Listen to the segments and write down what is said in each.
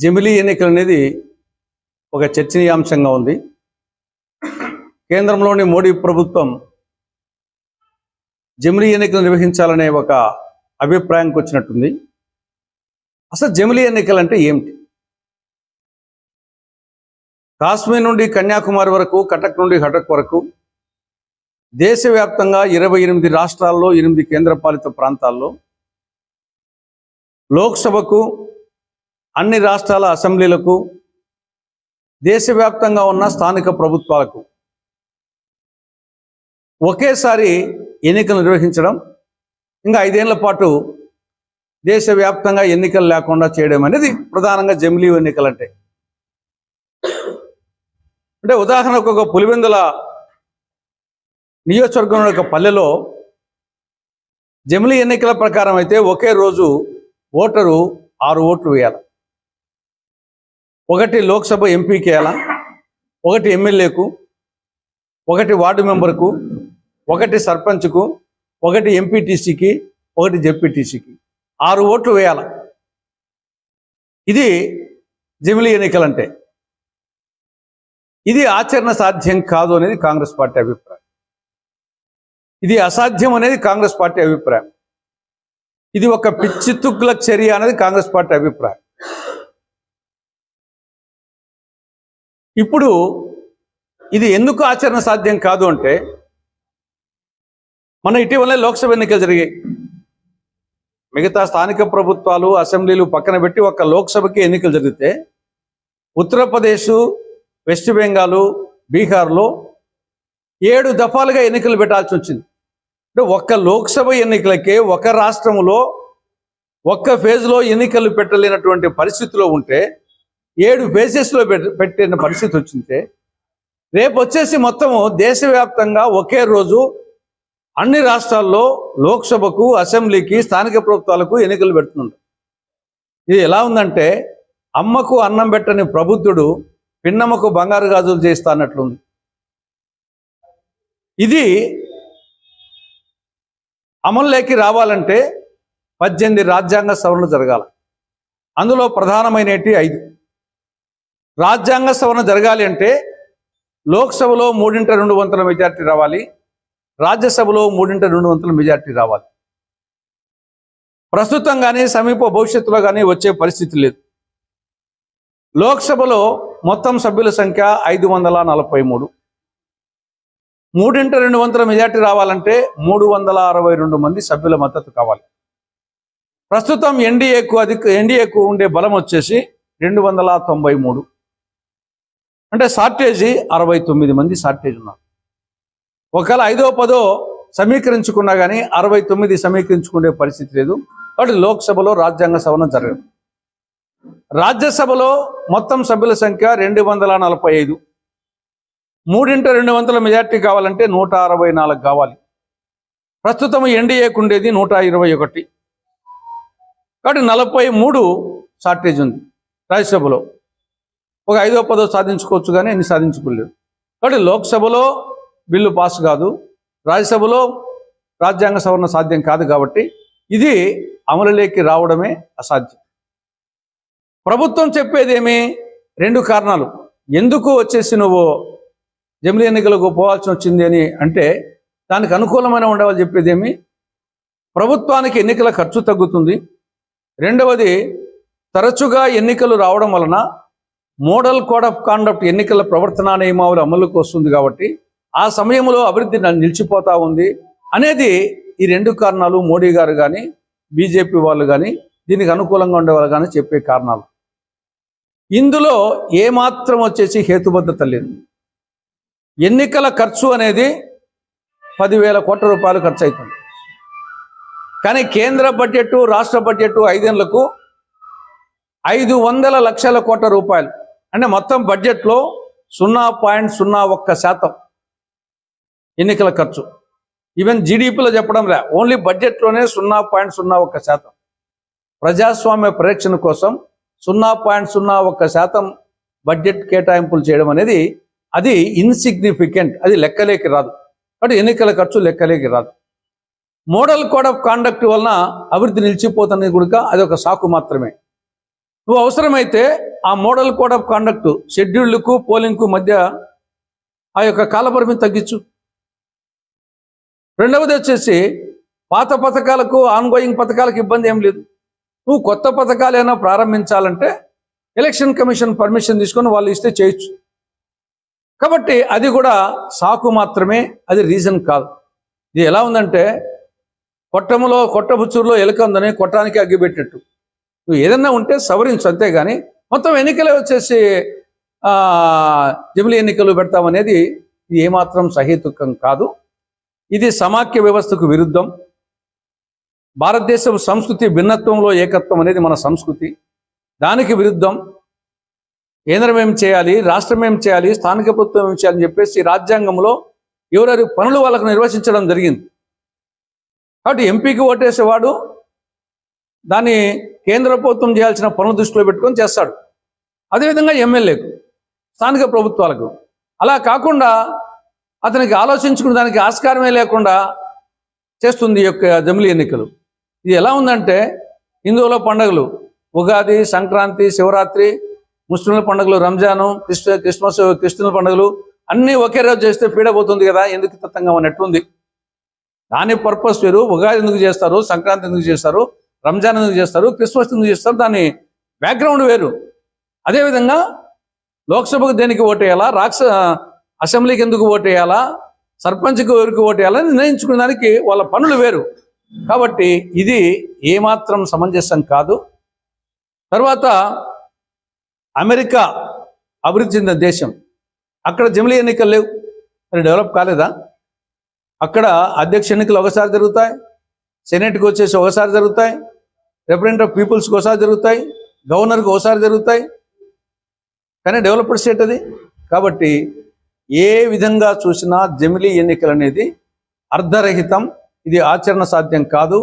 జమిలీ ఎన్నికలు అనేది ఒక చర్చనీయాంశంగా ఉంది. కేంద్రంలోని మోడీ ప్రభుత్వం జమిలీ ఎన్నికలు నిర్వహించాలనే ఒక అభిప్రాయానికి వచ్చినట్టుంది. అసలు జమిలీ ఎన్నికలు అంటే ఏమిటి? కాశ్మీర్ నుండి కన్యాకుమారి వరకు కటక్ నుండి హటక్ వరకు దేశవ్యాప్తంగా ఇరవై ఎనిమిది రాష్ట్రాల్లో ఎనిమిది కేంద్రపాలిత ప్రాంతాల్లో లోక్సభకు అన్ని రాష్ట్రాల అసెంబ్లీలకు దేశవ్యాప్తంగా ఉన్న స్థానిక ప్రభుత్వాలకు ఒకేసారి ఎన్నికలు నిర్వహించడం ఇంకా ఐదేళ్ళ పాటు దేశవ్యాప్తంగా ఎన్నికలు లేకుండా చేయడం అనేది ప్రధానంగా జమిలీ ఎన్నికలు అంటే అంటే ఉదాహరణకు ఒక పులివెందుల నియోజకవర్గం యొక్క పల్లెలో జమిలీ ఎన్నికల ప్రకారం అయితే ఒకే రోజు ఓటరు ఆరు ఓట్లు వేయాలి. ఒకటి లోక్సభ ఎంపీకి వేయాలా ఒకటి ఎమ్మెల్యేకు ఒకటి వార్డు మెంబర్కు ఒకటి సర్పంచ్కు ఒకటి ఎంపీటీసీకి ఒకటి జెడ్పీటీసీకి. ఆరు ఓట్లు వేయాల. ఇది జమిలీ ఎన్నికలంటే. ఇది ఆచరణ సాధ్యం కాదు అనేది కాంగ్రెస్ పార్టీ అభిప్రాయం. ఇది అసాధ్యం అనేది కాంగ్రెస్ పార్టీ అభిప్రాయం. ఇది ఒక పిచ్చితుక్కుల చర్య అనేది కాంగ్రెస్ పార్టీ అభిప్రాయం. ఇప్పుడు ఇది ఎందుకు ఆచరణ సాధ్యం కాదు అంటే మన ఇటీవలే లోక్సభ ఎన్నికలు జరిగాయి. మిగతా స్థానిక ప్రభుత్వాలు అసెంబ్లీలు పక్కన పెట్టి ఒక లోక్సభకి ఎన్నికలు జరిగితే ఉత్తరప్రదేశ్ వెస్ట్ బెంగాల్ బీహార్లో ఏడు దఫాలుగా ఎన్నికలు పెట్టాల్సి వచ్చింది. అంటే ఒక్క లోక్సభ ఎన్నికలకే ఒక రాష్ట్రంలో ఒక్క ఫేజ్లో ఎన్నికలు పెట్టలేనటువంటి పరిస్థితిలో ఉంటే ఏడు ఫేజెస్లో పెట్టిన పరిస్థితి వచ్చింటే రేపు వచ్చేసి మొత్తము దేశవ్యాప్తంగా ఒకే రోజు అన్ని రాష్ట్రాల్లో లోక్సభకు అసెంబ్లీకి స్థానిక ప్రభుత్వాలకు ఎన్నికలు పెడుతున్నారు ఇది ఎలా ఉందంటే అమ్మకు అన్నం పెట్టని ప్రబుద్ధుడు పిన్నమ్మకు బంగారు గాజులు చేస్తా అన్నట్లుంది. ఇది అమల్లోకి రావాలంటే పద్దెనిమిది రాజ్యాంగ సవరణ జరగాలి. అందులో ప్రధానమైనటి ఐదు. రాజ్యాంగ సవరణ జరగాలి అంటే లోక్సభలో మూడింట రెండు వంతుల మెజార్టీ రావాలి రాజ్యసభలో మూడింట రెండు వంతుల మెజార్టీ రావాలి. ప్రస్తుతం కానీ సమీప భవిష్యత్తులో కానీ వచ్చే పరిస్థితి లేదు. లోక్సభలో మొత్తం సభ్యుల సంఖ్య ఐదు వందల నలభై మూడు. మూడింట రెండు వంతుల మెజార్టీ రావాలంటే మూడు వందల అరవై రెండు మంది సభ్యుల మద్దతు కావాలి. ప్రస్తుతం ఎన్డీఏకు అధిక ఎన్డీఏకు ఉండే బలం వచ్చేసి రెండు వందల తొంభై మూడు. అంటే షార్టేజ్ అరవై తొమ్మిది మంది షార్టేజ్ ఉన్నారు. ఒకవేళ ఐదో పదో సమీకరించుకున్నా కానీ అరవై తొమ్మిది సమీకరించుకునే పరిస్థితి లేదు. కాబట్టి లోక్సభలో రాజ్యాంగ సవరణ జరగదు. రాజ్యసభలో మొత్తం సభ్యుల సంఖ్య రెండు వందల నలభై ఐదు. మూడింట రెండు వందల మెజార్టీ కావాలంటే నూట అరవై నాలుగు కావాలి. ప్రస్తుతం ఎన్డీఏకు ఉండేది నూట ఇరవై ఒకటి. కాబట్టి నలభై మూడు షార్టేజ్ ఉంది రాజ్యసభలో. ఒక ఐదో పదో సాధించుకోవచ్చు కానీ ఎన్ని సాధించుకోలేదు కాబట్టి లోక్సభలో బిల్లు పాస్ కాదు రాజ్యసభలో రాజ్యాంగ సవరణ సాధ్యం కాదు కాబట్టి ఇది అమలులోకి రావడమే అసాధ్యం. ప్రభుత్వం చెప్పేదేమి రెండు కారణాలు. ఎందుకు వచ్చేసి నువ్వు జమిలీ ఎన్నికలకు పోవాల్సి వచ్చింది అని అంటే దానికి అనుకూలమైన ఉండేవాళ్ళు చెప్పేదేమి ప్రభుత్వానికి ఎన్నికల ఖర్చు తగ్గుతుంది. రెండవది తరచుగా ఎన్నికలు రావడం వలన మోడల్ కోడ్ ఆఫ్ కాండక్ట్ ఎన్నికల ప్రవర్తన నియమావళి అమలుకు వస్తుంది కాబట్టి ఆ సమయంలో అభివృద్ధి న- నిలిచిపోతా ఉంది. అనేది ఈ రెండు కారణాలు మోడీ గారు కానీ బీజేపీ వాళ్ళు కానీ దీనికి అనుకూలంగా ఉండేవాళ్ళు కానీ చెప్పే కారణాలు. ఇందులో ఏమాత్రం వచ్చేసి హేతుబద్ధత లేదు. ఎన్నికల ఖర్చు అనేది పదివేల కోట్ల రూపాయలు ఖర్చు అవుతుంది కానీ కేంద్ర బడ్జెట్ రాష్ట్ర బడ్జెట్ ఐదేళ్ళకు ఐదు వందల లక్షల కోట్ల రూపాయలు. అంటే మొత్తం బడ్జెట్లో సున్నా పాయింట్ సున్నా ఒక్క శాతం ఎన్నికల ఖర్చు. ఈవెన్ జీడిపిలో చెప్పడం లే ఓన్లీ బడ్జెట్లోనే సున్నా పాయింట్ సున్నా ఒక్క శాతం. ప్రజాస్వామ్య పరిరక్షణ కోసం సున్నా పాయింట్ సున్నా ఒక్క శాతం బడ్జెట్ కేటాయింపులు చేయడం అనేది అది ఇన్సిగ్నిఫికెంట్ అది లెక్కలేకి రాదు. కాబట్టి ఎన్నికల ఖర్చు లెక్కలేకి రాదు. మోడల్ కోడ్ ఆఫ్ కాండక్ట్ వలన అభివృద్ధి నిలిచిపోతున్నది కూడా అది ఒక సాకు మాత్రమే. నువ్వు అవసరమైతే ఆ మోడల్ కోడ్ ఆఫ్ కాండక్ట్ షెడ్యూల్డ్కు పోలింగ్కు మధ్య ఆ యొక్క కాలపరిమితి తగ్గించు. రెండవది వచ్చేసి పాత పథకాలకు ఆన్గోయింగ్ పథకాలకు ఇబ్బంది ఏం లేదు. నువ్వు కొత్త పథకాలైనా ప్రారంభించాలంటే ఎలక్షన్ కమిషన్ పర్మిషన్ తీసుకొని వాళ్ళు ఇస్తే చేయొచ్చు. కాబట్టి అది కూడా సాకు మాత్రమే అది రీజన్ కాదు. ఇది ఎలా ఉందంటే కొట్టములో కొట్టబుచ్చూరులో ఎలుక ఉందని కొట్టానికి అగ్గిపెట్టినట్టు. నువ్వు ఏదన్నా ఉంటే సవరించు అంతేగాని మొత్తం ఎన్నికలే వచ్చేసి ఆ, జమిలీ ఎన్నికలు పెడతామనేది ఇది ఏమాత్రం సహేతుకం కాదు. ఇది సమాఖ్య వ్యవస్థకు విరుద్ధం. భారతదేశం సంస్కృతి భిన్నత్వంలో ఏకత్వం అనేది మన సంస్కృతి. దానికి విరుద్ధం. కేంద్రం ఏం చేయాలి? రాష్ట్రం ఏం చేయాలి? స్థానిక ప్రభుత్వం ఏం చేయాలని చెప్పేసి రాజ్యాంగంలో ఎవరెవరి పనులు వాళ్ళకు నిర్వచించడం జరిగింది. కాబట్టి ఎంపీకి ఓటేసేవాడు దాన్ని కేంద్ర ప్రభుత్వం చేయాల్సిన పనులు దృష్టిలో పెట్టుకొని చేస్తాడు. అదేవిధంగా ఎమ్మెల్యేకు స్థానిక ప్రభుత్వాలకు. అలా కాకుండా అతనికి ఆలోచించుకున్న దానికి ఆస్కారమే లేకుండా చేస్తుంది ఈ యొక్క జమిలి ఎన్నికలు. ఇది ఎలా ఉందంటే హిందువుల పండుగలు ఉగాది సంక్రాంతి శివరాత్రి ముస్లింల పండుగలు రంజాను క్రిస్ట క్రిస్మస్ క్రిస్టియన్ల పండుగలు అన్నీ ఒకే రోజు చేస్తే పీడపోతుంది కదా ఎందుకు తత్తంగా ఉన్నట్టుంది దాని పర్పస్ వేరు ఉగాది ఎందుకు చేస్తారు సంక్రాంతి ఎందుకు చేస్తారు రంజాన్ ఎందుకు చేస్తారు? క్రిస్మస్ ఎందుకు చేస్తారు? దాని బ్యాక్గ్రౌండ్ వేరు. అదేవిధంగా లోక్సభకు దేనికి ఓటేయాలా రాక్ష అసెంబ్లీకి ఎందుకు ఓటేయాలా సర్పంచ్కి ఎవరికి ఓటేయాలా నిర్ణయించుకునే దానికి వాళ్ళ పనులు వేరు. కాబట్టి ఇది ఏమాత్రం సమంజసం కాదు. తర్వాత అమెరికా అభివృద్ధి చెందిన దేశం. అక్కడ జమిలీ ఎన్నికలు లేవు. మరి డెవలప్ కాలేదా? అక్కడ అధ్యక్ష ఎన్నికలు ఒకసారి జరుగుతాయి. సెనేట్కి వచ్చేసి ఒకసారి జరుగుతాయి. రిప్రజెంట్ ఆఫ్ పీపుల్స్కి ఒకసారి జరుగుతాయి గవర్నర్కి ఒకసారి జరుగుతాయి. కానీ డెవలప్డ్ స్టేట్ అది. కాబట్టి ఏ విధంగా చూసినా జమిలీ ఎన్నికలు అనేది అర్ధరహితం. ఇది ఆచరణ సాధ్యం కాదు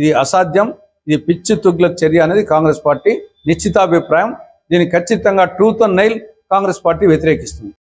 ఇది అసాధ్యం. ఇది పిచ్చి తుగ్ల చర్య అనేది కాంగ్రెస్ పార్టీ నిశ్చితాభిప్రాయం. దీన్ని ఖచ్చితంగా truth and nail Congress party వ్యతిరేకిస్తుంది.